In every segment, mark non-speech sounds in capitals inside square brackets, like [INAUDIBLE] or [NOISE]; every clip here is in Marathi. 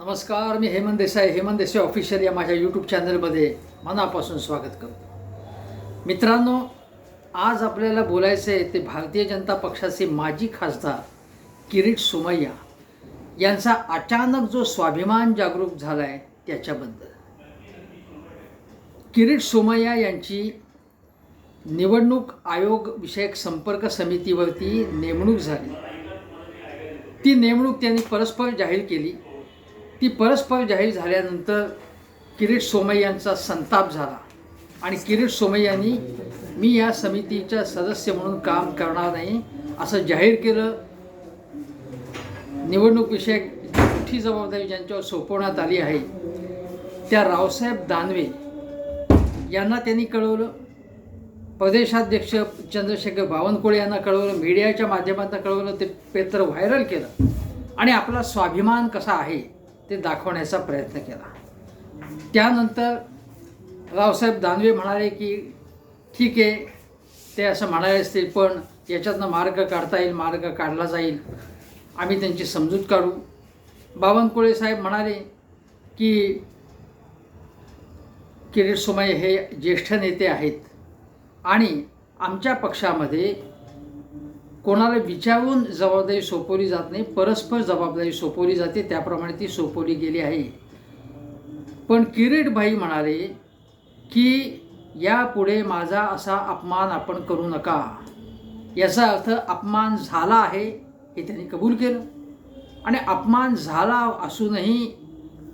नमस्कार मी हेमंत देसाई. हेमंत देसाई ऑफिशियल या माझ्या यूट्यूब चॅनलमध्ये मनापासून स्वागत करतो. मित्रांनो आज आपल्याला बोलायचं आहे ते भारतीय जनता पक्षाचे माजी खासदार किरीट सोमय्या यांचा अचानक जो स्वाभिमान जागरूक झाला आहे त्याच्याबद्दल. किरीट सोमय्या यांची निवडणूक आयोग विषयक संपर्क समितीवरती नेमणूक झाली. ती नेमणूक त्यांनी परस्पर जाहीर केली. ती परस्पर जाहीर झाल्यानंतर किरीट सोमय्यांचा संताप झाला. आणि किरीट सोमय्यांनी मी या समितीच्या सदस्य म्हणून काम करणार नाही असं जाहीर केलं. निवडणूक विषयक मोठी जबाबदारी ज्यांच्यावर सोपवण्यात आली आहे त्या रावसाहेब दानवे यांना त्यांनी कळवलं. प्रदेशाध्यक्ष चंद्रशेखर बावनकुळे यांना कळवलं. मीडियाच्या माध्यमातून कळवलं. ते पेत्र व्हायरल केलं. आणि आपला स्वाभिमान कसा आहे? ते दाखवण्याचा प्रयत्न केला. त्यानंतर रावसाहेब दानवे म्हणाले की ठीक आहे ते असं म्हणाले असतील पण याच्यातनं मार्ग काढता येईल मार्ग काढला जाईल. आम्ही त्यांची समजूत काढू. बावनकुळे साहेब म्हणाले की किरीट सोमय हे ज्येष्ठ नेते आहेत आणि आमच्या पक्षामध्ये कोणाला विचारून जबाबदारी सोपवली जात नाही परस्पर जबाबदारी सोपवली जाते त्याप्रमाणे ती सोपवली गेली आहे. पण किरीटभाई म्हणाले की यापुढे माझा असा अपमान आपण करू नका. याचा अर्थ अपमान झाला आहे हे त्यांनी कबूल केलं. आणि अपमान झाला असूनही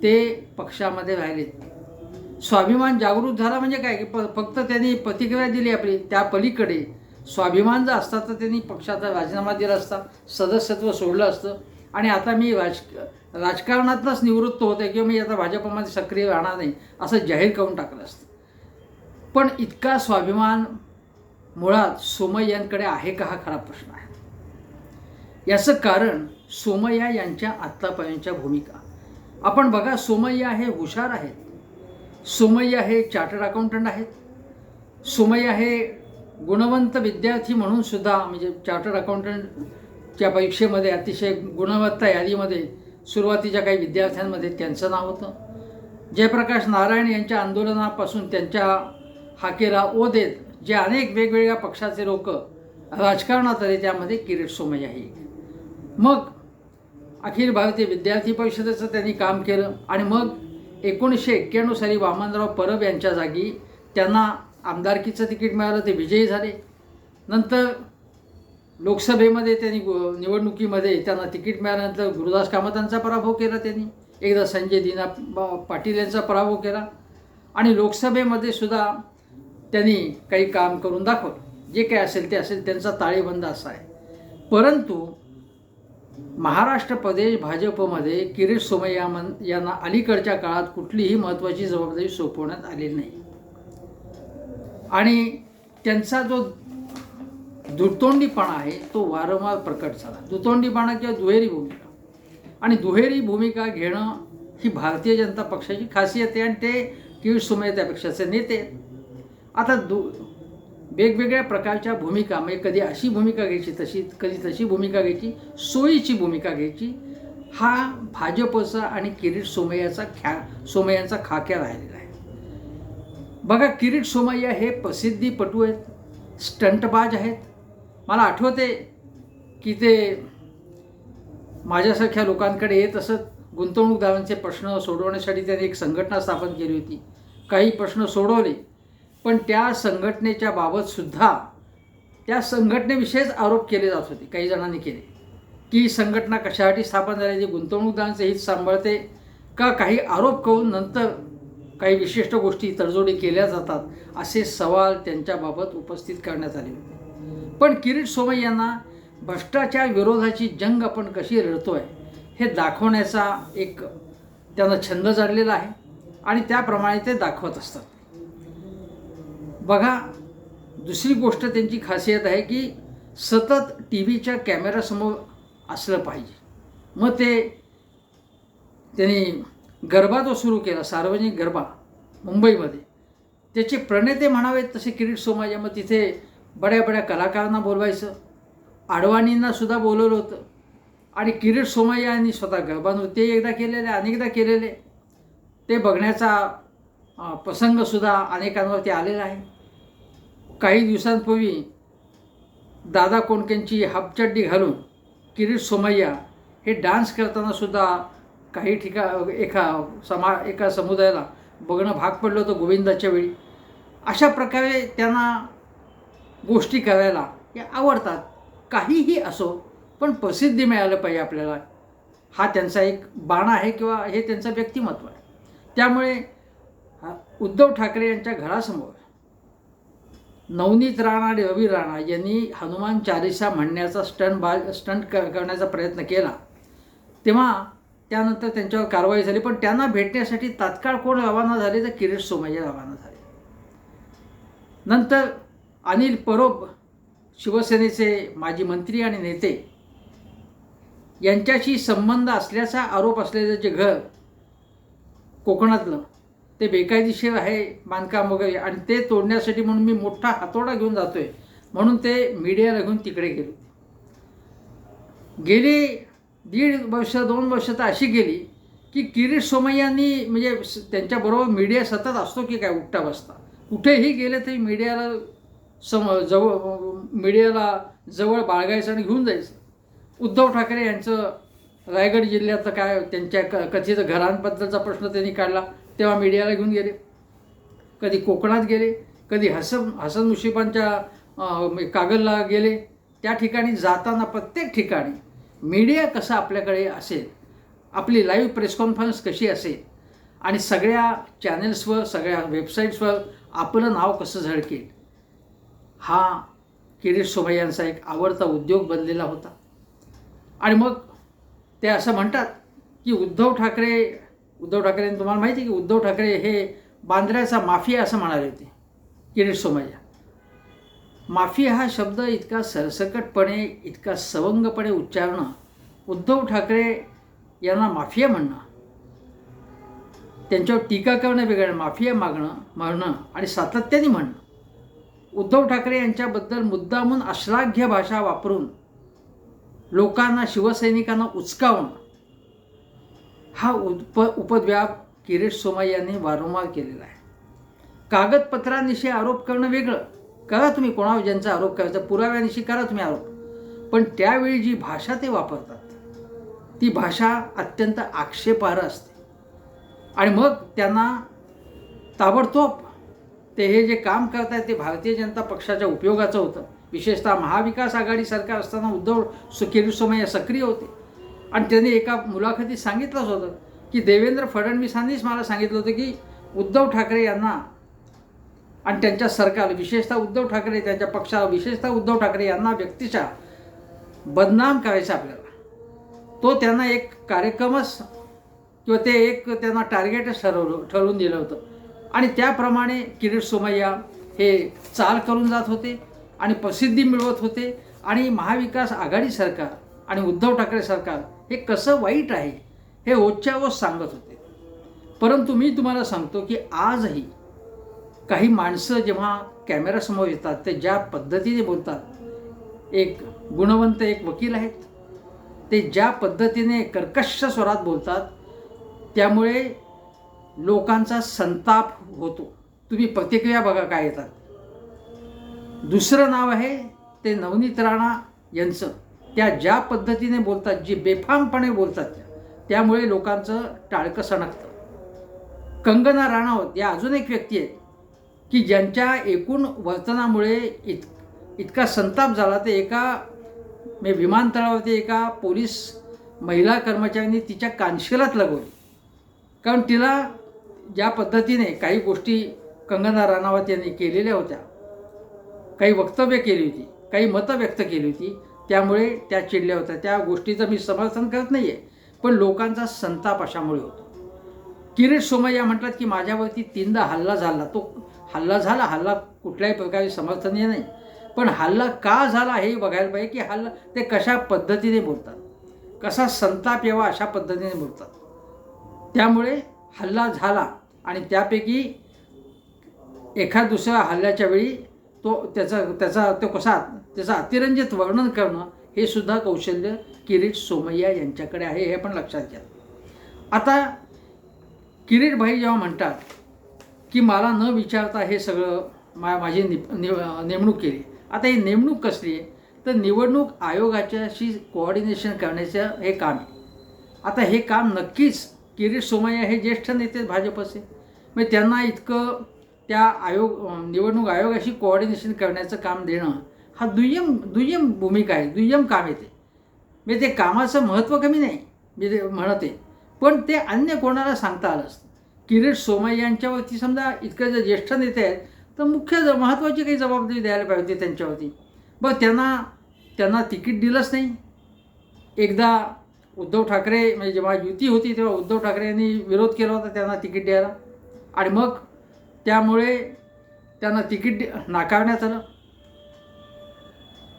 ते पक्षामध्ये राहिलेत स्वाभिमान जागृत झाला म्हणजे काय? की प फक्त त्यांनी प्रतिक्रिया दिली आपली त्या पलीकडे स्वाभिमान जर असता तर त्यांनी पक्षाचा राजीनामा दिला असता सदस्यत्व सोडलं असतं. आणि आता मी राज राजकारणातनंच निवृत्त होते किंवा मी आता भाजपमध्ये सक्रिय राहणार नाही असं जाहीर करून टाकलं असतं. पण इतका स्वाभिमान मुळात सोमय्यांकडे आहे का हा खरा प्रश्न आहे? याचं कारण सोमय्या यांच्या आत्तापर्यंतच्या भूमिका. आपण बघा सोमय्या हे हुशार आहेत. सोमय्या हे चार्टर्ड अकाउंटंट आहेत. सोमय्या हे गुणवंत विद्यार्थी म्हणून सुद्धा म्हणजे चार्टर्ड अकाउंटंटच्या परीक्षेमध्ये अतिशय गुणवत्ता यादीमध्ये सुरुवातीच्या काही विद्यार्थ्यांमध्ये त्यांचं नाव होतं. जयप्रकाश नारायण यांच्या आंदोलनापासून त्यांच्या हाकेला ओ देत जे अनेक वेगवेगळ्या पक्षाचे लोक राजकारणात आले त्यामध्ये किरीट सोमय्या आहे मग अखिल भारतीय विद्यार्थी परिषदेचं त्यांनी काम केलं आणि मग एकोणीसशे एक्क्याण्णव साली वामनराव परब यांच्या जागी त्यांना आमदारकीचं तिकीट मिळालं ते विजयी झाले. नंतर लोकसभेमध्ये त्यांनी गु- निवडणुकीमध्ये त्यांना तिकीट मिळाल्यानंतर गुरुदास कामतांचा पराभव केला त्यांनी. एकदा संजय दिना पाटील यांचा पराभव केला. आणि लोकसभेमध्ये सुद्धा त्यांनी काही काम करून दाखवलं. जे काय असेल ते असेल त्यांचा ताळेबंद असा आहे. परंतु महाराष्ट्र प्रदेश भाजपमध्ये किरीट सोमय्या मन यांना अलीकडच्या काळात कुठलीही महत्त्वाची जबाबदारी सोपवण्यात आलेली नाही. आणि त्यांचा जो दुतोंडीपणा आहे तो वारंवार प्रकट झाला. दुतोंडीपणा किंवा दुहेरी भूमिका. आणि दुहेरी भूमिका घेणं ही भारतीय जनता पक्षाची खासियत आहे आणि ते किरीट सुमे त्या पक्षाचे नेते आहेत. आता दु वेगवेगळ्या प्रकारच्या भूमिका म्हणजे कधी अशी भूमिका घ्यायची तशी कधी तशी भूमिका घ्यायची सोयीची भूमिका घ्यायची हा भाजपचा आणि किरीट सोमय्याचा ख्या सोमय्यांचा खाक्या राहिलेला आहे. बघा किरीट सोमय्या हे प्रसिद्धीपटू आहेत स्टंटबाज आहेत. मला आठवते की ते माझ्यासारख्या लोकांकडे येत असत गुंतवणूकदारांचे प्रश्न सोडवण्यासाठी त्यांनी एक संघटना स्थापन केली होती. काही प्रश्न सोडवले पण त्या संघटनेच्या बाबतसुद्धा त्या संघटनेविषयीच आरोप केले जात होते काही जणांनी केले. की संघटना कशासाठी स्थापन झाली जी गुंतवणूकदारांचे हित सांभाळते का काही आरोप करून नंतर काही विशिष्ट गोष्टी तडजोडी केल्या जातात असे सवाल त्यांच्याबाबत उपस्थित करण्यात आले. होते पण किरीट सोमय यांना भ्रष्टाचार विरोधाची जंग आपण कशी लढतोय हे दाखवण्याचा एक त्यांना छंद जडलेला आहे आणि त्याप्रमाणे ते दाखवत असतात. बघा दुसरी गोष्ट त्यांची खासियत आहे की सतत टी व्हीच्या कॅमेऱ्यासमोर असलं पाहिजे. मग ते त्यांनी गरबा जो सुरू केला सार्वजनिक गरबा मुंबईमध्ये त्याचे प्रणेते म्हणावेत तसे किरीट सोमाया मग तिथे बड्या बड्या कलाकारांना बोलवायचं आडवाणींनासुद्धा बोलवलं होतं. आणि किरीट सोमय्या यांनी स्वतः गरबा नृत्य एकदा केलेले अनेकदा केलेले. ते बघण्याचा प्रसंगसुद्धा अनेकांवरती आलेला आहे. काही दिवसांपूर्वी दादा कोंडकेंची हापचड्डी घालून किरीट सोमय्या हे डान्स करतानासुद्धा काही ठिका एका समा एका समुदायाला बघणं भाग पडलं होतं गोविंदाच्या वेळी. अशा प्रकारे त्यांना गोष्टी करायला या आवडतात. काहीही असो पण प्रसिद्धी मिळालं पाहिजे आपल्याला. हा त्यांचा एक बाण आहे किंवा हे त्यांचं व्यक्तिमत्व आहे. त्यामुळे उद्धव ठाकरे यांच्या घरासमोर नवनीत राणा आणि रवी राणा यांनी हनुमान चालिसा म्हणण्याचा स्टंट बा स्टंट क करण्याचा प्रयत्न केला. तेव्हा त्यानंतर त्यांच्यावर कारवाई झाली पण त्यांना भेटण्यासाठी तात्काळ कोण रवाना झाले तर किरीट सोमय्या रवाना झाले. नंतर अनिल परोब शिवसेनेचे माजी मंत्री आणि नेते यांच्याशी संबंध असल्याचा आरोप असलेलं जे घर कोकणातलं ते बेकायदेशीर आहे बांधकाम वगैरे आणि ते तोडण्यासाठी म्हणून मी मोठा हातोडा घेऊन जातो आहे म्हणून ते मीडियाला घेऊन तिकडे गेले गेले दीड वर्ष दोन वर्ष तर अशी गेली की किरीट सोमय्यांनी म्हणजे स- त्यांच्याबरोबर मीडिया सतत असतो की काय उठता बसता. कुठेही गेले तरी मीडियाला सम जवळ मीडियाला जवळ बाळगायचं आणि घेऊन जायचं. उद्धव ठाकरे यांचं रायगड जिल्ह्यातलं काय त्यांच्या क कथित घरांबद्दलचा प्रश्न त्यांनी काढला तेव्हा मीडियाला घेऊन गेले. कधी कोकणात गेले कधी हसन हसन मुशिफांच्या कागलला गेले. त्या ठिकाणी जाताना प्रत्येक ठिकाणी मीडिया कसा आपल्याकडे असेल आपली लाईव्ह प्रेस कॉन्फरन्स कशी असेल आणि सगळ्या चॅनल्सवर सगळ्या वेबसाईट्सवर आपलं नाव कसं झळकेल हा किरीट सोमय्यांचा एक आवडता उद्योग बनलेला होता. आणि मग ते असं म्हणतात की उद्धव ठाकरे उद्धव ठाकरे तुम्हाला माहिती आहे की उद्धव ठाकरे हे बांद्र्याचा माफिया असं म्हणाले होते किरीट सोमय्या. माफिया हा शब्द इतका सरसकटपणे इतका सवंगपणे उच्चारणं उद्धव ठाकरे यांना माफिया म्हणणं त्यांच्यावर टीका करणं वेगळं माफिया मागणं म्हणणं आणि सातत्याने म्हणणं उद्धव ठाकरे यांच्याबद्दल मुद्दामून अश्लाघ्य भाषा वापरून लोकांना शिवसैनिकांना उचकावणं हा उप उपद्व्याप किरीट सोमाई यांनी वारंवार केलेला आहे. कागदपत्रांविषयी आरोप करणं वेगळं करा तुम्ही कोणावर ज्यांचा आरोप करायचा पुराव्यानिशी करा तुम्ही आरोप. पण त्यावेळी जी भाषा ते वापरतात ती भाषा अत्यंत आक्षेपार्ह असते. आणि मग त्यांना ताबडतोब ते हे जे काम करतायत ते भारतीय जनता पक्षाच्या उपयोगाचं होतं. विशेषतः महाविकास आघाडी सरकार असताना उद्धव सु सक्रिय होते. आणि त्यांनी एका मुलाखतीत सांगितलंच होतं की देवेंद्र फडणवीसांनीच मला सांगितलं होतं की उद्धव ठाकरे यांना आणि त्यांच्या सरकार विशेषतः उद्धव ठाकरे त्यांच्या पक्षाला विशेषतः उद्धव ठाकरे यांना व्यक्तिशा बदनाम करायचा आपल्याला. तो त्यांना एक कार्यक्रमच किंवा ते एक त्यांना टार्गेटच ठरवलं ठरवून दिलं होतं. आणि त्याप्रमाणे किरीट सोमय्या हे चाल करून जात होते आणि प्रसिद्धी मिळवत होते आणि महाविकास आघाडी सरकार आणि उद्धव ठाकरे सरकार हे कसं वाईट आहे हे रोजच्या रोज सांगत होते. परंतु मी तुम्हाला सांगतो की आजही काही माणसं जेव्हा कॅमेरासमोर येतात ते ज्या पद्धतीने बोलतात एक गुणवंत एक वकील आहेत. ते ज्या पद्धतीने कर्कश स्वरात बोलतात त्यामुळे लोकांचा संताप होतो. तुम्ही प्रतिक्रिया बघा काय येतात. दुसरं नाव आहे ते नवनीत राणा यांचं. त्या ज्या पद्धतीने बोलतात जी बेफामपणे बोलतात त्यामुळे लोकांचं टाळकं सणकतं. कंगना राणावत या अजून एक व्यक्ती आहेत. की ज्यांच्या एकूण वर्तनामुळे इत इतका संताप झाला ते एका मे विमानतळावरती एका पोलीस महिला कर्मचाऱ्यांनी तिच्या कानशिलात लगवली. कारण तिला ज्या पद्धतीने काही गोष्टी कंगना राणावत यांनी केलेल्या होत्या काही वक्तव्य केली होती काही मतं व्यक्त केली होती त्यामुळे त्या चिडल्या होत्या. त्या गोष्टीचं मी समर्थन करत नाही आहे पण लोकांचा संताप अशामुळे होतो. किरीट सोमय्या म्हणतात की माझ्यावरती तीनदा हल्ला झाला. तो हल्ला झाला हल्ला कुठल्याही प्रकारे समर्थनीय नाही. पण हल्ला का झाला हे बघायला पाहिजे की हल्ला ते कशा पद्धतीने बोलतात? कसा संताप यावा अशा पद्धतीने बोलतात. त्यामुळे हल्ला झाला आणि त्यापैकी एखाद दुसऱ्या हल्ल्याच्या वेळी तो त्याचा त्याचा तो कसा त्याचं अतिरंजित वर्णन करणं हे सुद्धा कौशल्य किरीट सोमय्या यांच्याकडे आहे हे पण लक्षात घ्या. आता किरीट भाई जेव्हा म्हणतात की मला न विचारता हे सगळं मा माझी नि नेमणूक केली. आता ही नेमणूक कसली आहे? तर निवडणूक आयोगाच्याशी कोऑर्डिनेशन करण्याचं हे काम आहे. आता हे काम नक्कीच किरीट सोमय्या हे ज्येष्ठ नेते भाजपचे. म्हणजे त्यांना इतकं त्या आयोग निवडणूक आयोगाशी कोऑर्डिनेशन करण्याचं काम देणं हा दुय्यम दुय्यम भूमिका आहे दुय्यम काम येते म्हणजे ते कामाचं महत्त्व कमी नाही मी ते म्हणते. पण ते अन्य कोणाला सांगता आलं असतं. किरीट सोमय्या यांच्यावरती समजा इतकं जर ज्येष्ठ नेते आहेत तर मुख्य ज- महत्त्वाची काही जबाबदारी द्यायला पाहिजे होती त्यांच्यावरती. बरं त्यांना त्यांना तिकीट दिलंच नाही. एकदा उद्धव ठाकरे म्हणजे जेव्हा युती होती तेव्हा उद्धव ठाकरे यांनी विरोध केला होता त्यांना तिकीट द्यायला. आणि मग त्यामुळे त्यांना तिकीट नाकारण्यात आलं.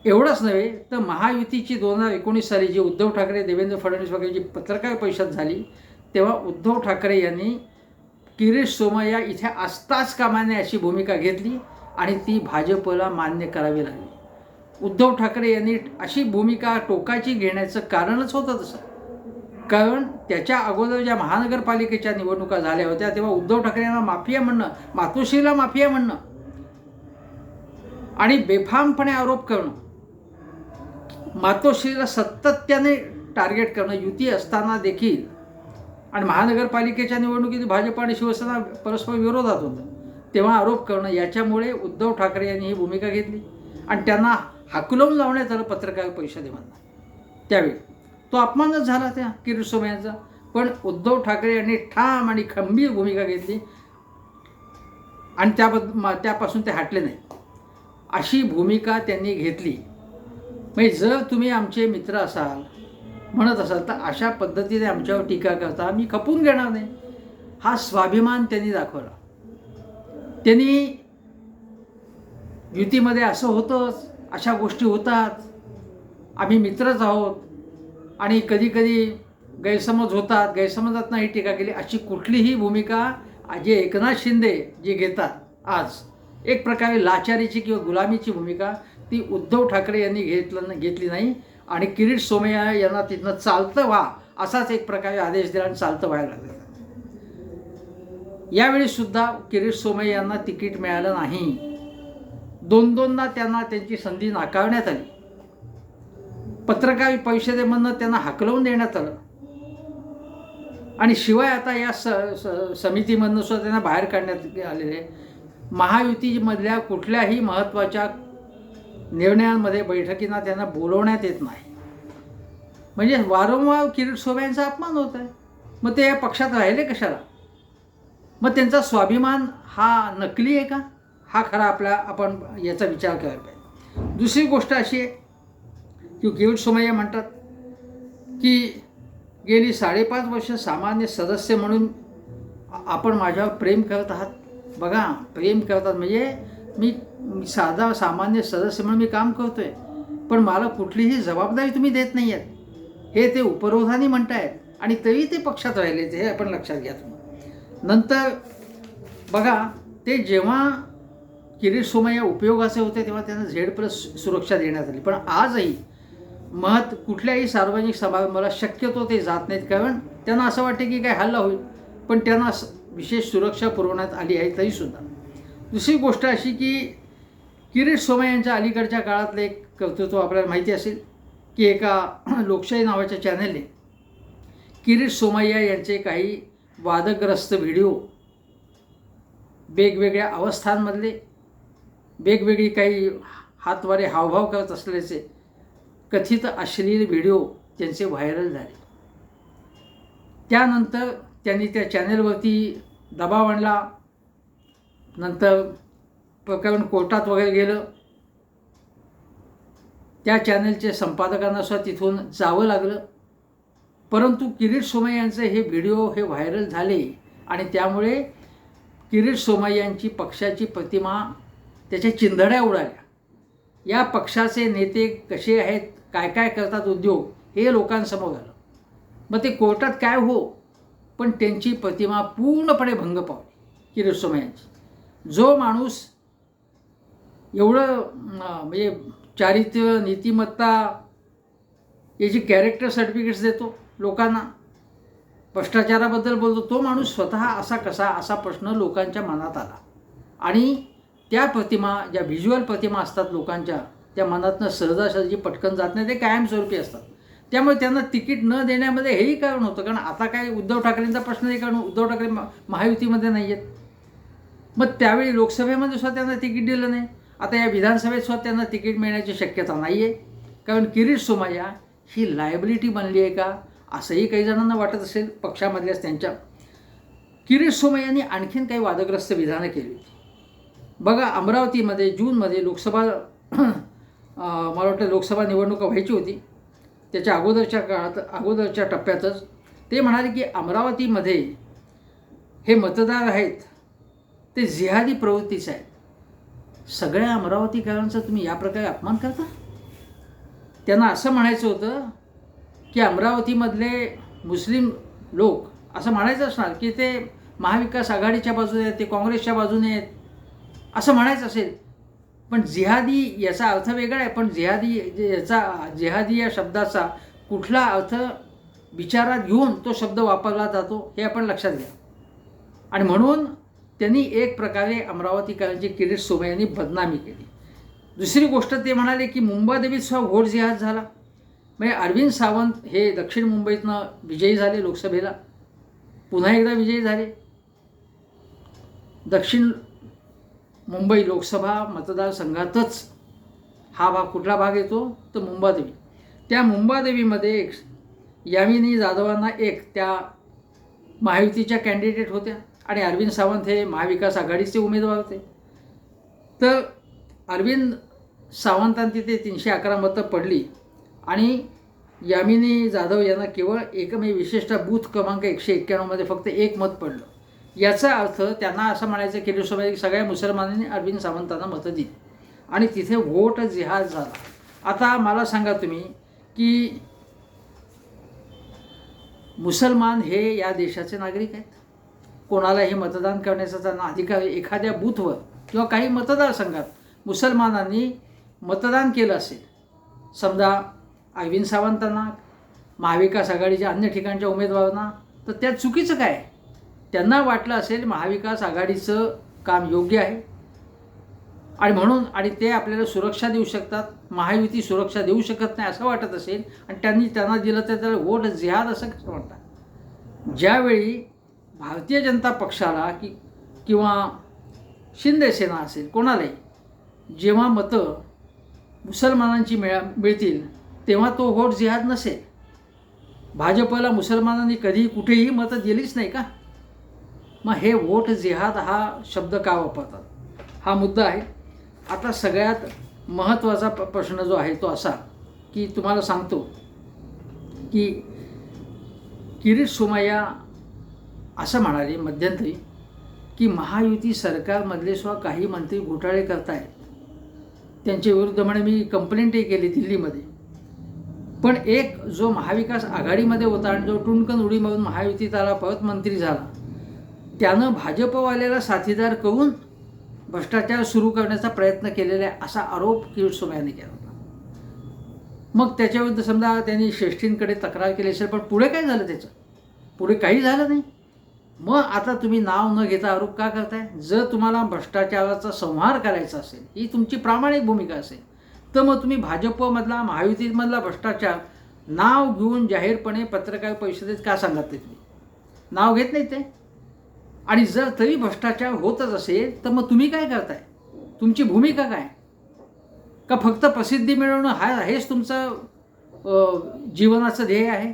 एवढंच नव्हे तर महायुतीची दोन हजार एकोणीस साली जी उद्धव ठाकरे देवेंद्र फडणवीस वगैरे जी पत्रकार परिषद झाली तेव्हा उद्धव ठाकरे यांनी किरीट सोमय्या इथे असताच कामाने अशी भूमिका घेतली आणि ती भाजपला मान्य करावी लागली. उद्धव ठाकरे यांनी अशी भूमिका टोकाची घेण्याचं कारणच होतं तसं. कारण त्याच्या अगोदर ज्या महानगरपालिकेच्या निवडणुका झाल्या होत्या तेव्हा उद्धव ठाकरे यांना माफिया म्हणणं मातोश्रीला माफिया म्हणणं आणि बेफामपणे आरोप करणं मातोश्रीला सातत्याने टार्गेट करणं युती असताना देखील आणि महानगरपालिकेच्या निवडणुकीत भाजप आणि शिवसेना परस्पर विरोधात होतं तेव्हा आरोप करणं याच्यामुळे उद्धव ठाकरे यांनी ही भूमिका घेतली आणि त्यांना हाकलवून लावण्यात आलं पत्रकार परिषदेमधनं त्यावेळी तो अपमानच झाला त्या किरीट सोमय्यांचा पण उद्धव ठाकरे यांनी ठाम आणि खंबीर भूमिका घेतली आणि त्याबद्दल मा- त्यापासून ते हटले नाही. अशी भूमिका त्यांनी घेतली. म्हणजे जर तुम्ही आमचे मित्र असाल म्हणत असाल तर अशा पद्धतीने आमच्यावर टीका करता मी खपून घेणार नाही. हा स्वाभिमान त्यांनी दाखवला. त्यांनी युतीमध्ये असं होतंच अशा गोष्टी होतात. आम्ही मित्रच आहोत. आणि कधीकधी गैरसमज होतात गैरसमजात ही टीका केली अशी कुठलीही भूमिका जे एकनाथ शिंदे जे घेतात आज एक प्रकारे लाचारीची किंवा गुलामीची भूमिका ती उद्धव ठाकरे यांनी घेतलं घेतली नाही. आणि किरीट सोमय्या यांना तिथनं चालतं व्हा असाच एक प्रकारे आदेश दिला आणि चालतं व्हायला लागलं. यावेळी सुद्धा किरीट सोमय्या यांना तिकीट मिळालं नाही. दोन दोनदा त्यांना त्यांची संधी नाकारण्यात आली. पत्रकार परिषदेमधनं त्यांना हकलवून देण्यात आलं. आणि शिवाय आता या स स- समितीमधनं सुद्धा त्यांना बाहेर काढण्यात आलेले महायुतीमधल्या कुठल्याही महत्त्वाच्या निर्णयांमध्ये बैठकींना त्यांना बोलवण्यात येत नाही. म्हणजे वारंवार किरीट सोब्यांचा अपमान होत आहे. मग ते या पक्षात राहिले कशाला? मग त्यांचा स्वाभिमान हा नकली आहे का? हा खरा आपला आपण याचा विचार करायला पाहिजे. दुसरी गोष्ट अशी आहे की किरीट सोमय्या म्हणतात की गेली साडेपाच वर्ष सामान्य सदस्य म्हणून आपण माझ्यावर प्रेम करत आहात. बघा प्रेम करतात. म्हणजे मी साधा सामान्य सदस्य म्हणून मी काम करतो आहे पण मला कुठलीही जबाबदारी तुम्ही देत नाही आहेत हे ते उपरोधाने म्हणतायत आणि तरी ते पक्षात राहिले हे आपण लक्षात घ्या तुम्ही. नंतर बघा ते जेव्हा किरीट सोमय्या उपयोगाचे होते तेव्हा त्यांना झेड प्लस सुरक्षा देण्यात आली. पण आजही महत् कुठल्याही सार्वजनिक समारंभाला शक्यतो ते जात नाहीत. कारण त्यांना असं वाटते की काय हल्ला होईल. पण त्यांना विशेष सुरक्षा पुरवण्यात आली आहे तरीसुद्धा. दुसरी गोष्ट अशी की किरीट सोमय यांच्या अलीकडच्या काळातलं एक कर्तृत्व आपल्याला माहिती असेल की एका [CLEARS THROAT] लोकशाही नावाच्या चॅनलने किरीट सोमय्या यांचे काही वादग्रस्त व्हिडिओ वेगवेगळ्या अवस्थांमधले वेगवेगळी काही हातवारे हावभाव करत असल्याचे कथित अश्लील व्हिडिओ त्यांचे व्हायरल झाले. त्यानंतर त्यांनी त्या चॅनेलवरती दबाव आणला. नंतर प्रकरण कोर्टात वगैरे गेलं. त्या चॅनलचे संपादकांना सुद्धा तिथून जावं लागलं. परंतु किरीट सोमय्या यांचे हे व्हिडिओ हे व्हायरल झाले आणि त्यामुळे किरीट सोमय्या यांची पक्षाची प्रतिमा त्याच्या चिंधड्या उडाल्या. या पक्षाचे नेते कसे आहेत काय काय करतात उद्योग हे लोकांसमोर आलं. मग ते कोर्टात काय हो? पण त्यांची प्रतिमा पूर्णपणे भंग पावली किरीट सोमय्यांची जो माणूस एवढं म्हणजे चारित्र्य नीतिमत्ता याची कॅरेक्टर सर्टिफिकेट्स देतो लोकांना भ्रष्टाचाराबद्दल बोलतो तो माणूस स्वतः असा कसा असा प्रश्न लोकांच्या मनात आला. आणि त्या प्रतिमा ज्या व्हिज्युअल प्रतिमा असतात लोकांच्या त्या मनातनं सहजासहजी पटकन जात नाही ते कायमस्वरूपी असतात. त्यामुळे त्यांना तिकीट न देण्यामध्ये हेही कारण होतं कारण आता काय उद्धव ठाकरेंचा प्रश्न नाही कारण उद्धव ठाकरे महायुतीमध्ये नाही आहेत मग त्यावेळी लोकसभेमध्ये सुद्धा त्यांना तिकीट दिलं नाही. आता या विधानसभेत सुद्धा त्यांना तिकीट मिळण्याची शक्यता नाही आहे कारण किरीट सोमय्या ही लायबिलिटी बनली आहे का? असंही काही जणांना वाटत असेल पक्षामधल्याच त्यांच्या. किरीट सोमय्यांनी आणखीन काही वादग्रस्त विधानं केली बघा अमरावतीमध्ये जूनमध्ये लोकसभा मला वाटतं लोकसभा निवडणुका व्हायची होती. त्याच्या अगोदरच्या काळात अगोदरच्या टप्प्यातच ते म्हणाले की अमरावतीमध्ये हे मतदार आहेत ते जिहादी प्रवृत्तीचे आहेत. सगळ्या अमरावतीकरांचा तुम्ही या प्रकारे अपमान करता? त्यांना असं म्हणायचं होतं की अमरावतीमधले मुस्लिम लोक असं म्हणायचं असणार की ते महाविकास आघाडीच्या बाजूने आहेत ते काँग्रेसच्या बाजूने आहेत असं म्हणायचं असेल. पण जिहादी याचा अर्थ वेगळा आहे. पण जिहादी जे- याचा जिहादी या शब्दाचा कुठला अर्थ विचारात घेऊन तो शब्द वापरला जातो हे आपण लक्षात घ्या. आणि म्हणून त्यांनी एक प्रकारे अमरावतीकरांची किरीट सोमय यांनी बदनामी केली. दुसरी गोष्ट ते म्हणाले की मुंबादेवीत सुद्धा व्होट जिहाद झाला. म्हणजे अरविंद सावंत हे दक्षिण मुंबईतनं विजयी झाले लोकसभेला. पुन्हा एकदा विजयी झाले. दक्षिण मुंबई लोकसभा मतदारसंघातच हा भाग कुठला भाग येतो? तर मुंबादेवी. त्या मुंबादेवीमध्ये एक यामिनी जाधवांना एक त्या महायुतीच्या कॅन्डिडेट होत्या. आणि अरविंद सावंत हे महाविकास आघाडीचे उमेदवार होते. तर अरविंद सावंतांची तिथे तीनशे अकरा मतं पडली आणि यामिनी जाधव यांना केवळ एकमेव विशेषतः बूथ क्रमांक एकशे एक्क्याण्णवमध्ये फक्त एक मत पडलं. याचा अर्थ त्यांना असं म्हणायचं की की सगळ्या मुसलमानांनी अरविंद सावंतांना मतं दिली. आणि तिथे वोट जिहाद झाला. आता मला सांगा तुम्ही की मुसलमान हे या देशाचे नागरिक आहेत? कोणालाही मतदान करण्याचा त्यांना अधिकार एखाद्या बूथवर किंवा काही मतदारसंघात मुसलमानांनी मतदान केलं असेल. समजा अरविंद सावंतांना महाविकास आघाडीच्या अन्य ठिकाणच्या उमेदवारांना तर त्यात चुकीचं काय? त्यांना वाटलं असेल महाविकास आघाडीचं काम योग्य आहे. आणि म्हणून आणि ते आपल्याला सुरक्षा देऊ शकतात महायुती सुरक्षा देऊ शकत नाही असं वाटत असेल आणि त्यांनी त्यांना दिलं तर त्याला वोट जिहाद असं कसं म्हणतात? ज्यावेळी भारतीय जनता पक्षाला की किंवा शिंदेसेना असेल कोणालाही जेव्हा मतं मुसलमानांची मिळा मिळतील तेव्हा तो वोट जिहाद नसेल. भाजपला मुसलमानांनी कधी कुठेही मतं दिलीच नाही का? मग हे वोट जिहाद हा शब्द का वापरतात? हा मुद्दा आहे. आता सगळ्यात महत्त्वाचा प- प्रश्न जो आहे तो असा की तुम्हाला सांगतो की किरीट सोमय्या असं म्हणाले मध्यंतरी की महायुती सरकारमधले सुद्धा काही मंत्री घोटाळे करतायत. त्यांच्या विरुद्ध म्हणे मी कंप्लेंटही केली दिल्लीमध्ये. पण एक जो महाविकास आघाडीमध्ये होता आणि जो टुणकन उडी मारून महायुतीत आला परत मंत्री झाला त्यानं भाजपवाल्याला साथीदार करून भ्रष्टाचार सुरू करण्याचा प्रयत्न केलेला आहे असा आरोप किरीट यांनी केला होता. मग त्याच्याविरुद्ध समजा त्यांनी श्रेष्ठींकडे तक्रार केली असेल पण पुढे काय झालं त्याचं? पुढे काही झालं नाही. मग आता तुम्ही नाव न घेता आरोप का करताय? जर तुम्हाला भ्रष्टाचाराचा संहार करायचा असेल ही तुमची प्रामाणिक भूमिका असेल तर मग तुम्ही भाजपमधला महायुतीमधला भ्रष्टाचार नाव घेऊन जाहीरपणे पत्रकार परिषदेत का सांगत नाही तुम्ही? नाव घेत नाही ते? आणि जर तरी भ्रष्टाचार होतच असेल तर मग तुम्ही काय करताय? तुमची भूमिका काय? का फक्त प्रसिद्धी मिळवणं हा हेच तुमचं जीवनाचं ध्येय आहे?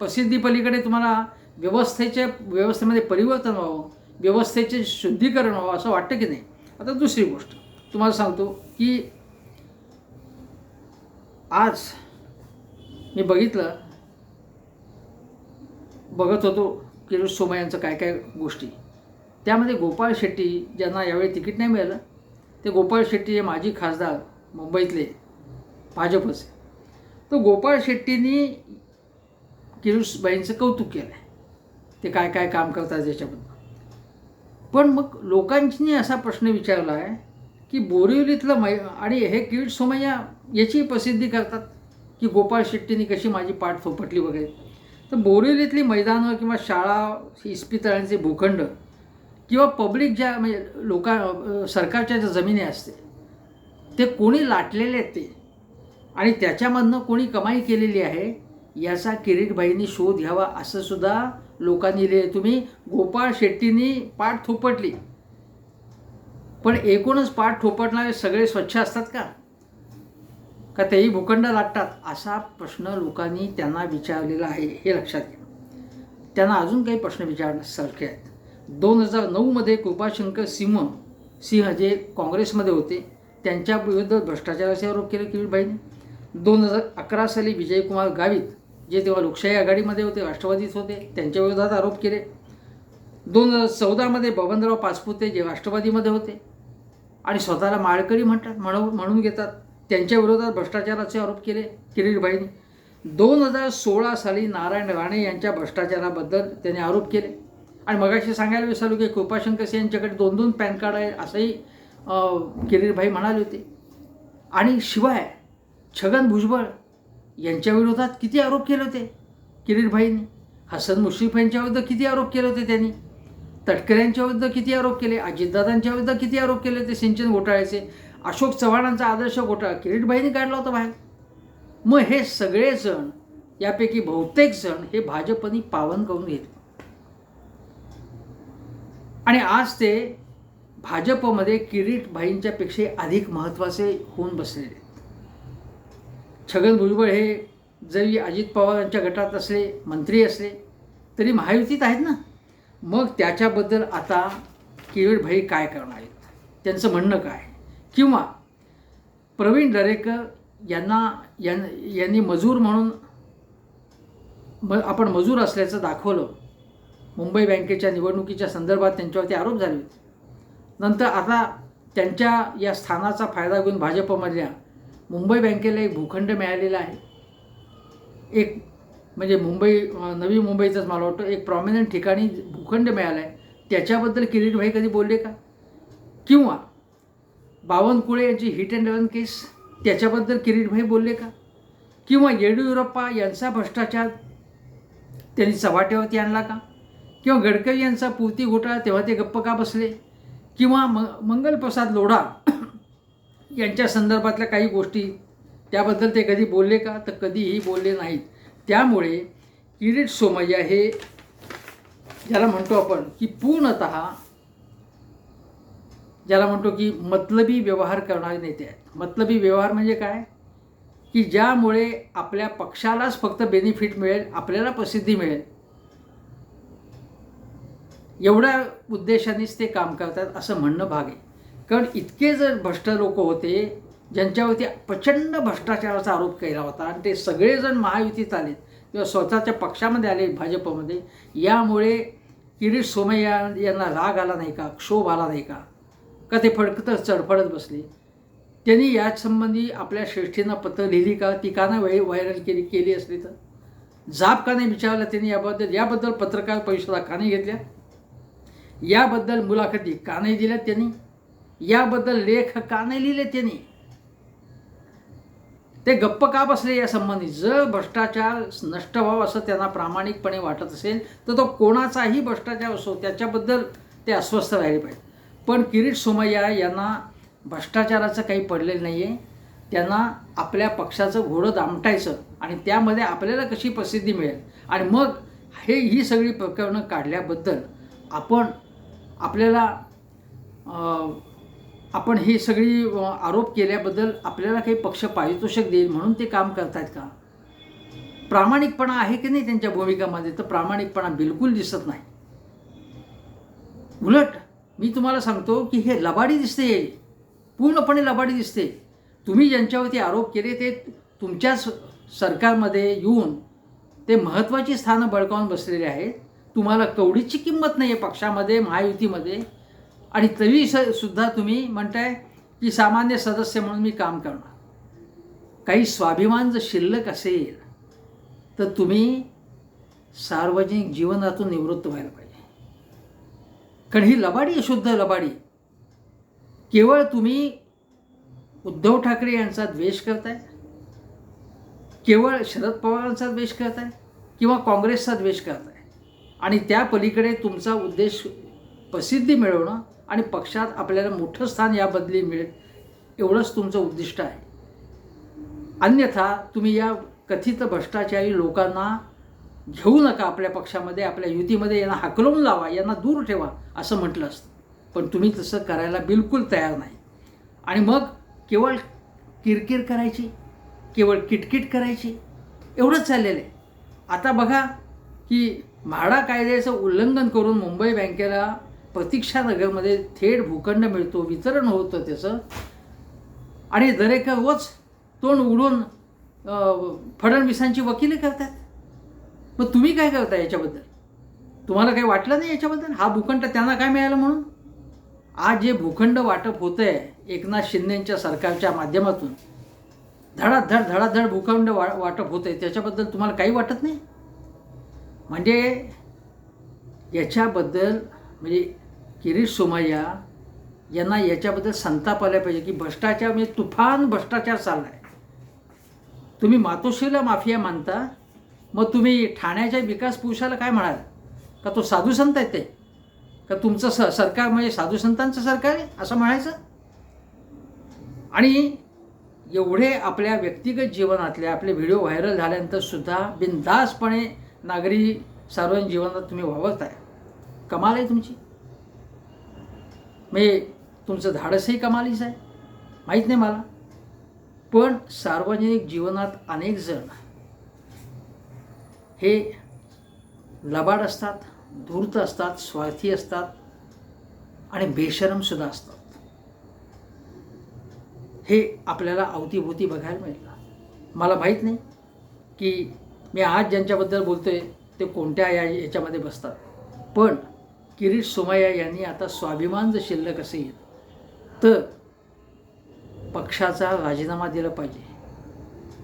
प्रसिद्धीपलीकडे तुम्हाला व्यवस्थेच्या व्यवस्थेमध्ये परिवर्तन व्हावं व्यवस्थेचे शुद्धीकरण व्हावं असं वाटतं की नाही? आता दुसरी गोष्ट तुम्हाला सांगतो की आज मी बघितलं बघत होतो किरीट सोमा यांचं काय काय गोष्टी. त्यामध्ये गोपाळ शेट्टी ज्यांना यावेळी तिकीट नाही मिळालं ते गोपाळ शेट्टी हे माजी खासदार मुंबईतले भाजपचे. तर गोपाळ शेट्टींनी किरीटबाईंचं कौतुक केलं आहे ते काय काय काम करतात याच्याबद्दल. पण मग लोकांनी असा प्रश्न विचारला आहे की बोरिवलीतलं मै आणि हे किरीट सोमय्या याची प्रसिद्धी करतात? की गोपाळ शेट्टीने कशी माझी पाठ थोपटली वगैरे? तर बोरिवलीतली मैदानं किंवा शाळा इस्पितळांचे भूखंड किंवा पब्लिक ज्या म्हणजे लोका सरकारच्या ज्या जमिनी असते ते कोणी लाटलेले आहेत ते? आणि त्याच्यामधनं कोणी कमाई केलेली आहे? याचा किरीटबाईंनी शोध घ्यावा असं सुद्धा लोकांनी लिहिले तुम्ही गोपाळ शेट्टींनी पाठ थोपटली. पण एकूणच पाठ थोपटणारे सगळे स्वच्छ असतात का? का तेही भूखंड लाटतात असा प्रश्न लोकांनी त्यांना विचारलेला आहे हे लक्षात घ्या. त्यांना अजून काही प्रश्न विचारण्यासारखे आहेत. दोन हजार नऊमध्ये कृपाशंकर सिंह सिंह जे काँग्रेसमध्ये होते त्यांच्या विरुद्ध भ्रष्टाचाराचे आरोप केले किरीटबाईंनी. दोन हजार अकरा साली विजयकुमार गावित जे तेव्हा लोकशाही आघाडीमध्ये होते राष्ट्रवादीच होते त्यांच्या विरोधात आरोप केले. दोन हजार चौदामध्ये बबनराव पाचपुते जे राष्ट्रवादीमध्ये होते आणि स्वतःला माळकरी म्हणतात म्हणून म्हणून घेतात त्यांच्या विरोधात भ्रष्टाचाराचे आरोप केले किरीटभाईंनी दोन हजार सोळा साली नारायण राणे यांच्या भ्रष्टाचाराबद्दल त्यांनी आरोप केले. आणि मगाशी सांगायला विसरलो की कृपाशंकर सिंह यांच्याकडे दोन दोन पॅन कार्ड आहे असंही किरीटभाई म्हणाले होते. आणि शिवाय छगन भुजबळ यांच्या विरोधात किती आरोप केले होते? किरीटभाईंनी. हसन मुश्रीफ यांच्याविरुद्ध किती आरोप केले होते त्यांनी? तटकऱ्यांच्या विरुद्ध किती आरोप केले? अजितदादांच्या विरुद्ध किती आरोप केले होते सिंचन घोटाळ्याचे? अशोक चव्हाणांचा आदर्श घोटाळा किरीटभाईंनी काढला होता बाहेर. मग हे सगळे सण यापैकी बहुतेक जण हे भाजपनी पावन करून घेतले. आणि आज ते भाजपमध्ये किरीटभाईंच्यापेक्षा अधिक महत्त्वाचे होऊन बसलेले छगन भुजबळ हे जरी अजित पवार यांच्या गटात असले मंत्री असले तरी महायुतीत आहेत ना. मग त्याच्याबद्दल आता किरीटभाई काय करणार आहेत? त्यांचं म्हणणं काय? किंवा प्रवीण दरेकर यांना यां यांनी मजूर म्हणून म आपण मजूर असल्याचं दाखवलं. मुंबई बँकेच्या निवडणुकीच्या संदर्भात त्यांच्यावरती आरोप झाले होते. नंतर आता त्यांच्या या स्थानाचा फायदा घेऊन भाजपमधल्या मुंबई बँकेला एक भूखंड मिळालेला आहे. एक म्हणजे मुंबई नवी मुंबईचंच मला वाटतं. एक प्रॉमिनंट ठिकाणी भूखंड मिळाला आहे त्याच्याबद्दल किरीटभाई कधी बोलले का? किंवा बावनकुळे यांची हिट अँड रन केस त्याच्याबद्दल किरीटभाई बोलले का? किंवा येडियुरप्पा यांचा भ्रष्टाचार त्यांनी चव्हाट्यावरती आणला का? किंवा गडकरी यांचा पूर्ती घोटाळा तेव्हा ते गप्प का बसले? किंवा म मंगलप्रसाद लोढा यांच्या संदर्भातल्या काही गोष्टी त्याबद्दल ते कधी बोलले का? तर कधीही बोलले नाहीत. त्यामुळे किरीट सोमय्या हे ज्याला म्हणतो आपण की पूर्णत ज्याला म्हणतो की मतलबी व्यवहार करणारे नेते आहेत. मतलबी व्यवहार म्हणजे काय? की ज्यामुळे आपल्या पक्षालाच फक्त बेनिफिट मिळेल आपल्याला प्रसिद्धी मिळेल. एवढ्या उद्देशानेच ते काम करतात असं म्हणणं भाग आहे. कारण इतके जर भ्रष्ट लोक होते ज्यांच्यावरती प्रचंड भ्रष्टाचाराचा आरोप केला होता आणि ते सगळेजण महायुतीत आलेत किंवा स्वतःच्या पक्षामध्ये आले भाजपमध्ये यामुळे किरीट सोमय्या यांना राग आला नाही का? क्षोभ आला नाही का? का ते फडकतच चडफडत बसले? त्यांनी यासंबंधी आपल्या श्रेष्ठींना पत्र लिहिली का? ती का नाही व्हायरल केली केली असली तर? जाब का नाही विचारलं त्यांनी याबद्दल? याबद्दल पत्रकार परिषदा का नाही घेतल्या? याबद्दल मुलाखती का नाही दिल्या त्यांनी? याबद्दल लेख का नाही लिहिले त्यांनी? ते गप्प का बसले या संबंधी? जर भ्रष्टाचार नष्ट व्हावा असं त्यांना प्रामाणिकपणे वाटत असेल तर तो कोणाचाही भ्रष्टाचार असो त्याच्याबद्दल ते अस्वस्थ राहिले पाहिजे. पण किरीट सोमय्या यांना भ्रष्टाचाराचं काही पडलेलं नाही आहे त्यांना आपल्या पक्षाचं घोडं दामटायचं आणि त्यामध्ये आपल्याला कशी प्रसिद्धी मिळेल? आणि मग हे ही सगळी प्रकरणं काढल्याबद्दल आपण आपल्याला आपण हे सगळी आरोप केल्याबद्दल आपल्याला काही पक्ष पारितोषिक देईल म्हणून ते काम करतायत का? प्रामाणिकपणा आहे की नाही त्यांच्या भूमिकामध्ये? तर प्रामाणिकपणा बिलकुल दिसत नाही. उलट मी तुम्हाला सांगतो की हे लबाडी दिसते. पूर्णपणे लबाडी दिसते. तुम्ही ज्यांच्यावरती आरोप केले ते तुमच्याच सरकारमध्ये येऊन ते महत्त्वाची स्थानं बळकावून बसलेले आहेत. तुम्हाला कवडीची किंमत नाही आहे पक्षामध्ये महायुतीमध्ये. आणि तरी स सुद्धा तुम्ही म्हणताय की सामान्य सदस्य म्हणून मी काम करणार. काही स्वाभिमान जर शिल्लक असेल तर तुम्ही सार्वजनिक जीवनातून निवृत्त व्हायला पाहिजे. कारण ही लबाडी शुद्ध लबाडी. केवळ तुम्ही उद्धव ठाकरे यांचा द्वेष करताय? केवळ शरद पवारांचा द्वेष करताय? किंवा काँग्रेसचा द्वेष करताय? आणि त्या पलीकडे तुमचा उद्देश प्रसिद्धी मिळवणं आणि पक्षात आपल्याला मोठं स्थान या बदली मिळेल एवढंच तुमचं उद्दिष्ट आहे. अन्यथा तुम्ही या कथित भ्रष्टाचारी लोकांना घेऊ नका आपल्या पक्षामध्ये आपल्या युतीमध्ये यांना हाकलवून लावा यांना दूर ठेवा असं म्हटलं असतं. पण तुम्ही तसं करायला बिलकुल तयार नाही. आणि मग केवळ किरकिर करायची केवळ किटकिट करायची एवढंच चाललेलं आहे. आता बघा की म्हाडा कायद्याचं उल्लंघन करून मुंबई बँकेला प्रतीक्षा नगरमध्ये थेट भूखंड मिळतो वितरण होतं त्याचं. आणि दरेकर रोज तोंड उडून फडणवीसांची वकिली करतात. मग तुम्ही काय करता याच्याबद्दल? तुम्हाला काही वाटलं नाही याच्याबद्दल? हा भूखंड त्यांना काय मिळालं म्हणून? आज जे भूखंड वाटप होतं आहे एकनाथ शिंदेंच्या सरकारच्या माध्यमातून धडाधड धडाधड भूखंड वा वाटप होतं आहे त्याच्याबद्दल तुम्हाला काही वाटत नाही? म्हणजे याच्याबद्दल म्हणजे किरीट सोमय्या यांना याच्याबद्दल संताप आला पाहिजे की भ्रष्टाचार म्हणजे तुफान भ्रष्टाचार चालला आहे तुम्ही मातोश्रीला माफिया मानता मग तुम्ही ठाण्याच्या विकास पुरुषाला काय म्हणाल? का तो साधू संत आहे ते? का तुमचं स सरकार म्हणजे साधू संतांचं सरकार आहे असं म्हणायचं? आणि एवढे आपल्या व्यक्तिगत जीवनातले आपले व्हिडिओ व्हायरल झाल्यानंतर सुद्धा नागरी सार्वजनिक जीवनात तुम्ही वावरताय. कमाल आहे तुमची. म्हणजे तुमचं धाडसही कमालीच आहे. माहीत नाही मला. पण सार्वजनिक जीवनात अनेक जण हे लबाड असतात धूर्त असतात स्वार्थी असतात आणि बेशरमसुद्धा असतात. हे आपल्याला अवतीभोवती बघायला मिळतं. मला माहीत नाही की मी आज ज्यांच्याबद्दल बोलतो आहे ते कोणत्या या याच्यामध्ये बसतात. पण किरीट सोमय्या यांनी आता स्वाभिमान जर शिल्लक असेल तर पक्षाचा राजीनामा दिला पाहिजे.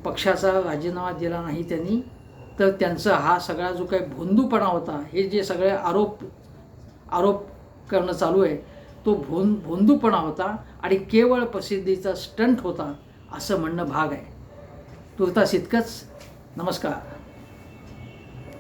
पक्षाचा राजीनामा दिला नाही त्यांनी तर त्यांचा हा सगळा जो काही भोंदूपणा होता हे जे सगळे आरोप आरोप करणं चालू आहे तो भों भोंदूपणा होता आणि केवळ प्रसिद्धीचा स्टंट होता असं म्हणणं भाग आहे. तुर्तास इतकंच. नमस्कार.